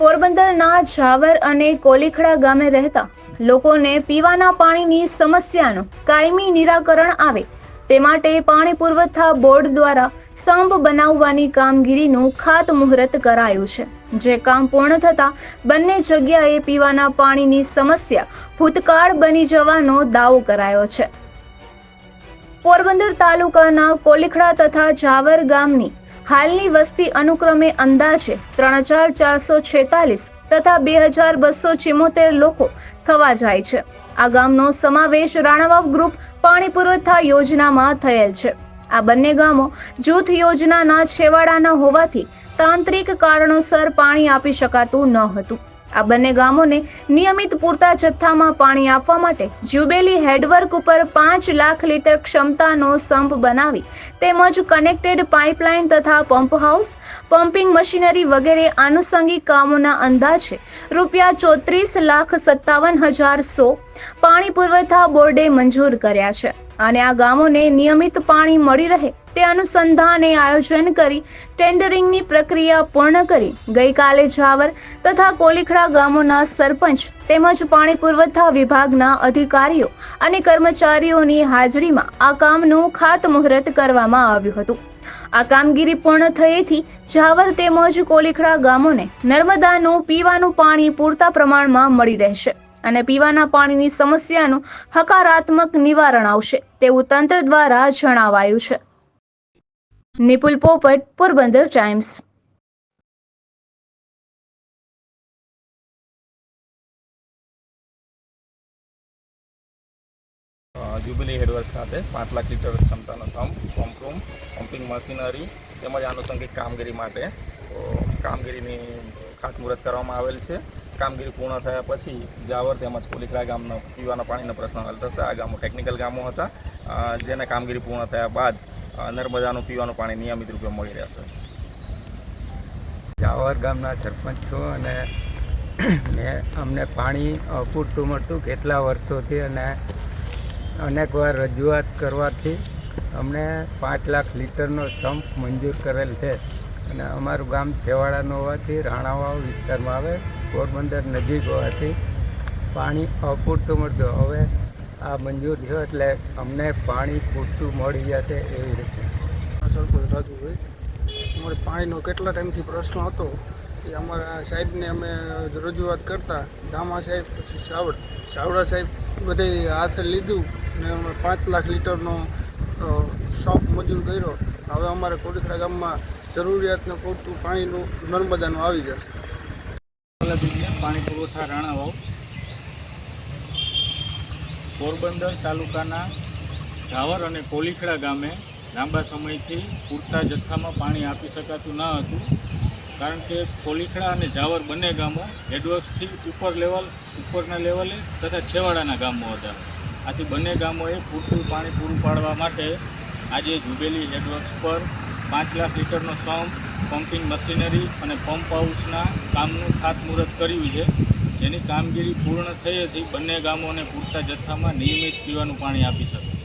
પોરબંદરના ઝાવર અને કોલીખડા ગામે રહેતા લોકોને પીવાના પાણીની સમસ્યાનું કાયમી નિરાકરણ આવે. તે માટે પાણી પુરવઠા બોર્ડ દ્વારા સંપ બનાવવાની કામગીરીનું ખાતમુહૂર્ત કરાયું છે. જે કામ પૂર્ણ થતાં બંને જગ્યાએ પીવાના પાણીની સમસ્યા ભૂતકાળ બની જવાનો દાવો કરાયો છે. પોરબંદર તાલુકાના કોલીખડા તથા જાવર ગામની હાલની વસ્તી અનુક્રમે અંદાજે ત્રણ હજાર ચારસો છેતાલીસ તથા બે હજાર બસો ચિમોતેર લોકો થવા જાય છે. આ ગામનો સમાવેશ રાણાવાવ ગ્રુપ પાણી પુરવઠા યોજનામાં થયેલ છે. આ બંને ગામો જૂથ યોજનાના છેવાડાના હોવાથી તાંત્રિક કારણોસર પાણી આપી શકાતું ન હતું. આ બંને ગામોને નિયમિત પૂરતા જથ્થામાં પાણી આપવા માટે જ્યુબેલી હેડવર્ક ઉપર પાંચ લાખ લીટર ક્ષમતાનો સંપ બનાવી તેમજ કનેક્ટેડ પાઇપલાઇન તથા પંપ હાઉસ, પમ્પિંગ મશીનરી વગેરે આનુષંગિક કામોના અંદાજે રૂપિયા ચોત્રીસ લાખ સત્તાવન હજાર સો પાણી પુરવઠા બોર્ડે મંજૂર કર્યા છે. અને આ ગામોને નિયમિત પાણી મળી રહે તે અનુસંધાને આયોજન કરી ટેન્ડરિંગની પ્રક્રિયા પૂર્ણ કરી. ગઈકાલે ઝાવર તથા કોલીખડા ગામોના સરપંચ તેમજ પાણી પુરવઠા વિભાગના અધિકારીઓ અને કર્મચારીઓની હાજરીમાં આ કામનું ખાતમુહૂર્ત કરવામાં આવ્યું હતું. આ કામગીરી પૂર્ણ થયેથી ઝાવર તેમજ કોલીખડા ગામોને નર્મદાનું પીવાનું પાણી પૂરતા પ્રમાણમાં મળી રહેશે અને પીવાના પાણીની સમસ્યાનું હકારાત્મક નિવારણ આવશે તેવું તંત્ર દ્વારા જણાવાયું છે. નિપુલ પોપટ, પોરબંદર ટાઈમ્સ. જ્યુબિલી હેડવર્સ ખાતે પાંચ લાખ લીટર ક્ષમતાનો સંપ પંપરૂમ પમ્પિંગ મશીનરી તેમજ આનુષંગિક કામગીરી માટે કામગીરીની ખાતમુહૂર્ત કરવામાં આવેલ છે. કામગીરી પૂર્ણ થયા પછી જાવર તેમજ કોલીકરા ગામનો પીવાના પાણીનો પ્રશ્ન હલ થશે. આ ગામો ટેકનિકલ ગામો હતા. જેને કામગીરી પૂર્ણ થયા બાદ નર્મદાનું પીવાનું પાણી નિયમિત રૂપે મળી રહેશે. જાવર ગામના સરપંચ છું અને મેં અમને પાણી અપૂરતું મળતું કેટલા વર્ષોથી અને અનેકવાર રજૂઆત કરવાથી અમને પાંચ લાખ લીટરનો સંપ મંજૂર કરેલ છે. અને અમારું ગામ છેવાડાનું હોવાથી, રાણાવાવ વિસ્તારમાં આવે, પોરબંદર નજીક હોવાથી પાણી અપૂરતું મળતું. હવે આ મંજૂર થયો એટલે અમને પાણી પૂરતું મળી જશે એવી રીતે. સરપંચ રાજુભાઈ અમારે પાણીનો કેટલા ટાઈમથી પ્રશ્ન હતો એ અમારા સાહેબને અમે રજૂઆત કરતા. ધામા સાહેબ પછી સાવડ સાવડા સાહેબ બધે હાથે લીધું ને અમે પાંચ લાખ લીટરનો શોપ મંજૂર કર્યો. હવે અમારે કોડીખડા ગામમાં જરૂરિયાતને પૂરતું પાણીનું નર્મદાનું આવી જશે. પાણી પુરવઠા રાણાવાવ પોરબંદર તાલુકાના ઝાવર અને કોલીખડા ગામે લાંબા સમયથી પૂરતા જથ્થામાં પાણી આપી શકાતું ન હતું, કારણ કે કોલીખડા અને ઝાવર બંને ગામો હેડવર્ક્સથી ઉપર લેવલ, ઉપરના લેવલે તથા છેવાડાના ગામો હતા. આથી બંને ગામોએ પૂરતું પાણી પૂરું પાડવા માટે આજે જુબેલી હેડવર્ક્સ પર પાંચ લાખ લીટરનો સંપ, પમ્પિંગ મશીનરી અને પંપ હાઉસના કામનું ખાતમુહૂર્ત કર્યું છે. જેની કામગીરી પૂર્ણ થઈ હતી બંને ગામોને પૂરતા જથ્થામાં નિયમિત પીવાનું પાણી આપી શકે